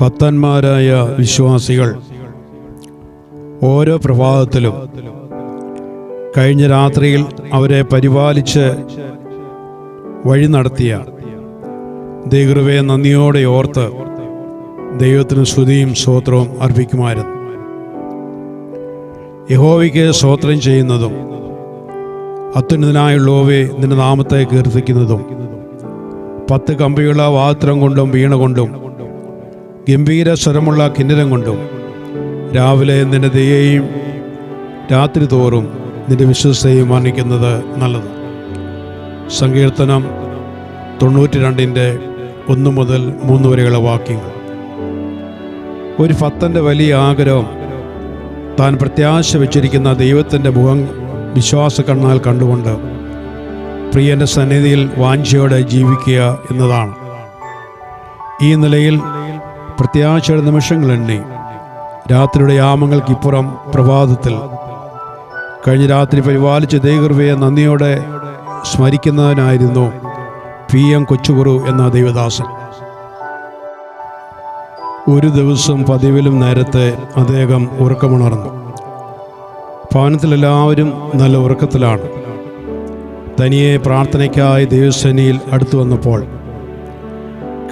ഭക്തന്മാരായ വിശ്വാസികൾ ഓരോ പ്രഭാതത്തിലും കഴിഞ്ഞ രാത്രിയിൽ അവരെ പരിപാലിച്ച് വഴി നടത്തിയ ദൈവകൃപയെ നന്ദിയോടെ ഓർത്ത് ദൈവത്തിന് സ്തുതിയും സ്തോത്രവും അർപ്പിക്കുമായിരുന്നു. യഹോവയ്ക്ക് സ്തോത്രം ചെയ്യുന്നതും അത്യുന്നതനായുള്ളവയെ നിന്റെ നാമത്തെ കീർത്തിക്കുന്നതും പത്ത് കമ്പിയുള്ള വാത്രം കൊണ്ടും വീണ കൊണ്ടും ഗംഭീര സ്വരമുള്ള കിന്നരം കൊണ്ടും രാവിലെ നിന്റെ ദയയെയും രാത്രി തോറും നിന്റെ വിശ്വസതയും വർണിക്കുന്നത് നല്ലത്. സങ്കീർത്തനം തൊണ്ണൂറ്റി രണ്ടിന്റെ ഒന്ന് മുതൽ മൂന്ന് വരെയുള്ള വാക്യങ്ങൾ. ഒരു ഭക്തന്റെ വലിയ ആഗ്രഹം താൻ പ്രത്യാശ വെച്ചിരിക്കുന്ന ദൈവത്തിന്റെ മുഖം വിശ്വാസ കണ്ണാൽ കണ്ടുകൊണ്ട് പ്രിയന്റെ സന്നിധിയിൽ വാഞ്ചയോടെ ജീവിക്കുക എന്നതാണ്. ഈ നിലയിൽ പ്രത്യാശയുടെ നിമിഷങ്ങൾ എണ്ണി. രാത്രിയുടെ യാമങ്ങൾക്കിപ്പുറം പ്രഭാതത്തിൽ. കഴിഞ്ഞ രാത്രി പരിപാലിച്ച ദൈവകൃപയെ നന്ദിയോടെ സ്മരിക്കുന്നതിനായിരുന്നു പി എം കൊച്ചുകുറു എന്ന ദൈവദാസൻ. ഒരു ദിവസം പതിവിലും നേരത്തെ അദ്ദേഹം ഉറക്കമുണർന്നു. ഭവനത്തിലെല്ലാവരും നല്ല ഉറക്കത്തിലാണ്. തനിയെ പ്രാർത്ഥനയ്ക്കായി ദേവസേനയിൽ അടുത്തു വന്നപ്പോൾ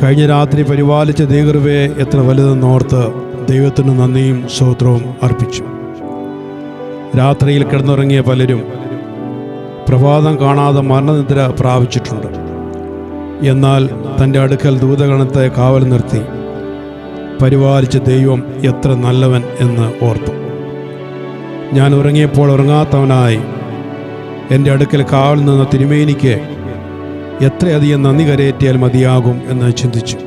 കഴിഞ്ഞ രാത്രി പരിപാലിച്ച ദൈവകൃപയെ എത്ര വലുതെന്നോർത്ത് ദൈവത്തിന് നന്ദിയും സ്തോത്രവും അർപ്പിച്ചു. രാത്രിയിൽ കിടന്നുറങ്ങിയ പലരും പ്രഭാതം കാണാതെ മരണനിദ്ര പ്രാപിച്ചിട്ടുണ്ട്. എന്നാൽ തന്റെ അടുക്കൽ ദൂതഗണത്തെ കാവൽ നിർത്തി പരിപാലിച്ച ദൈവം എത്ര നല്ലവൻ എന്ന് ഓർത്തു. ഞാൻ ഉറങ്ങിയപ്പോൾ ഉറങ്ങാത്തവനായി എന്റെ അടുക്കൽ കാവൽ നിന്ന തിരുമേനിക്ക് എത്രയധികം നന്ദി കരയേറ്റിയാൽ മതിയാകും എന്ന് ചിന്തിച്ചു.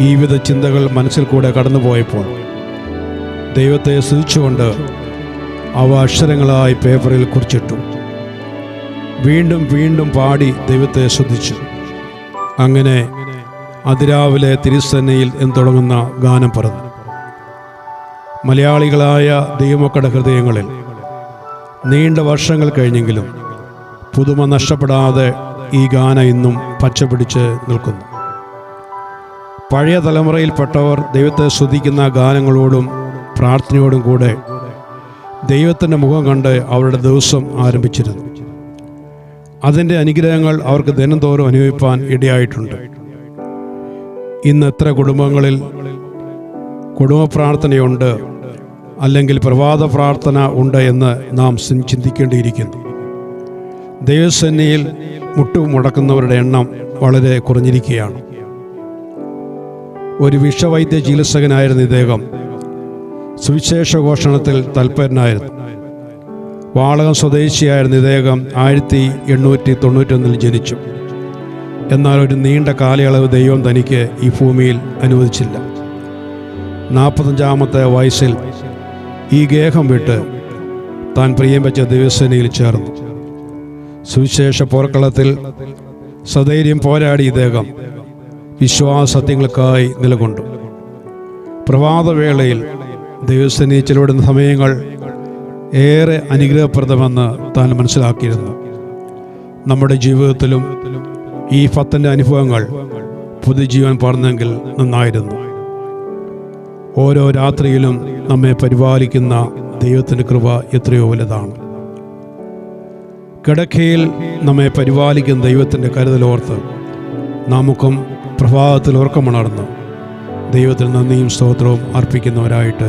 ഈ വിധ ചിന്തകൾ മനസ്സിൽ കൂടെ കടന്നുപോയപ്പോൾ ദൈവത്തെ സ്തുതിച്ചുകൊണ്ട് അവ അക്ഷരങ്ങളായി പേപ്പറിൽ കുറിച്ചിട്ടു. വീണ്ടും വീണ്ടും പാടി ദൈവത്തെ ശ്രദ്ധിച്ചു അങ്ങനെ അതിരാവിലെ തിരുസന്നയിൽ എന്ന് തുടങ്ങുന്ന ഗാനം പറഞ്ഞു. മലയാളികളായ ദൈവമക്കളുടെ ഹൃദയങ്ങളിൽ നീണ്ട വർഷങ്ങൾ കഴിഞ്ഞെങ്കിലും പുതുമ നഷ്ടപ്പെടാതെ ഈ ഗാന ഇന്നും പച്ചപിടിച്ച് നിൽക്കുന്നു. പഴയ തലമുറയിൽപ്പെട്ടവർ ദൈവത്തെ സ്തുതിക്കുന്ന ഗാനങ്ങളോടും പ്രാർത്ഥനയോടും കൂടെ ദൈവത്തിന്റെ മുഖം കണ്ട് അവരുടെ ദിവസം ആരംഭിച്ചിരുന്നു. അതിന്റെ അനുഗ്രഹങ്ങൾ അവർക്ക് ദിനംതോറും അനുഭവിപ്പാൻ ഇടയായിട്ടുണ്ട്. ഇന്ന് എത്ര കുടുംബങ്ങളിൽ കുടുംബ പ്രാർത്ഥനയുണ്ട് അല്ലെങ്കിൽ പ്രഭാത പ്രാർത്ഥന ഉണ്ട് എന്ന് നാം ചിന്തിക്കേണ്ടിയിരിക്കുന്നു. ദൈവസേനയിൽ മുട്ടുമുടക്കുന്നവരുടെ എണ്ണം വളരെ കുറഞ്ഞിരിക്കുകയാണ്. ഒരു വിഷവൈദ്യ ചികിത്സകനായിരുന്നു ഇദ്ദേഹം സുവിശേഷ ഘോഷണത്തിൽ തൽപരനായിരുന്നു. വാളകം സ്വദേശിയായിരുന്നു ഇദ്ദേഹം ആയിരത്തി എണ്ണൂറ്റി തൊണ്ണൂറ്റൊന്നിൽ ജനിച്ചു. എന്നാൽ ഒരു നീണ്ട കാലയളവ് ദൈവം തനിക്ക് ഈ ഭൂമിയിൽ അനുവദിച്ചില്ല. നാൽപ്പത്തഞ്ചാമത്തെ വയസ്സിൽ ഈ ഗേഹം വിട്ട് താൻ പ്രിയം വെച്ച ദിവസേനയിൽ ചേർന്നു. സുവിശേഷ പോർക്കളത്തിൽ സധൈര്യം പോരാടി ഇദ്ദേഹം വിശ്വാസത്യങ്ങൾക്കായി നിലകൊണ്ടു. പ്രഭാതവേളയിൽ ദൈവസ്ഥനെ ചെലവിടുന്ന സമയങ്ങൾ ഏറെ അനുഗ്രഹപ്രദമെന്ന് താൻ മനസ്സിലാക്കിയിരുന്നു. നമ്മുടെ ജീവിതത്തിലും ഈ ഫത്തന്റെ അനുഭവങ്ങൾ പുതുജീവൻ പറഞ്ഞെങ്കിൽ നന്നായിരുന്നു. ഓരോ രാത്രിയിലും നമ്മെ പരിപാലിക്കുന്ന ദൈവത്തിന്റെ കൃപ എത്രയോ വലുതാണ്. കിടക്കയിൽ നമ്മെ പരിപാലിക്കുന്ന ദൈവത്തിന്റെ കരുതലോർത്ത് നമുക്കും പ്രഭാതത്തിൽ ഉറക്കമുണർന്ന് ദൈവത്തിന് നന്ദിയും സ്തോത്രവും അർപ്പിക്കുന്നവരായിട്ട്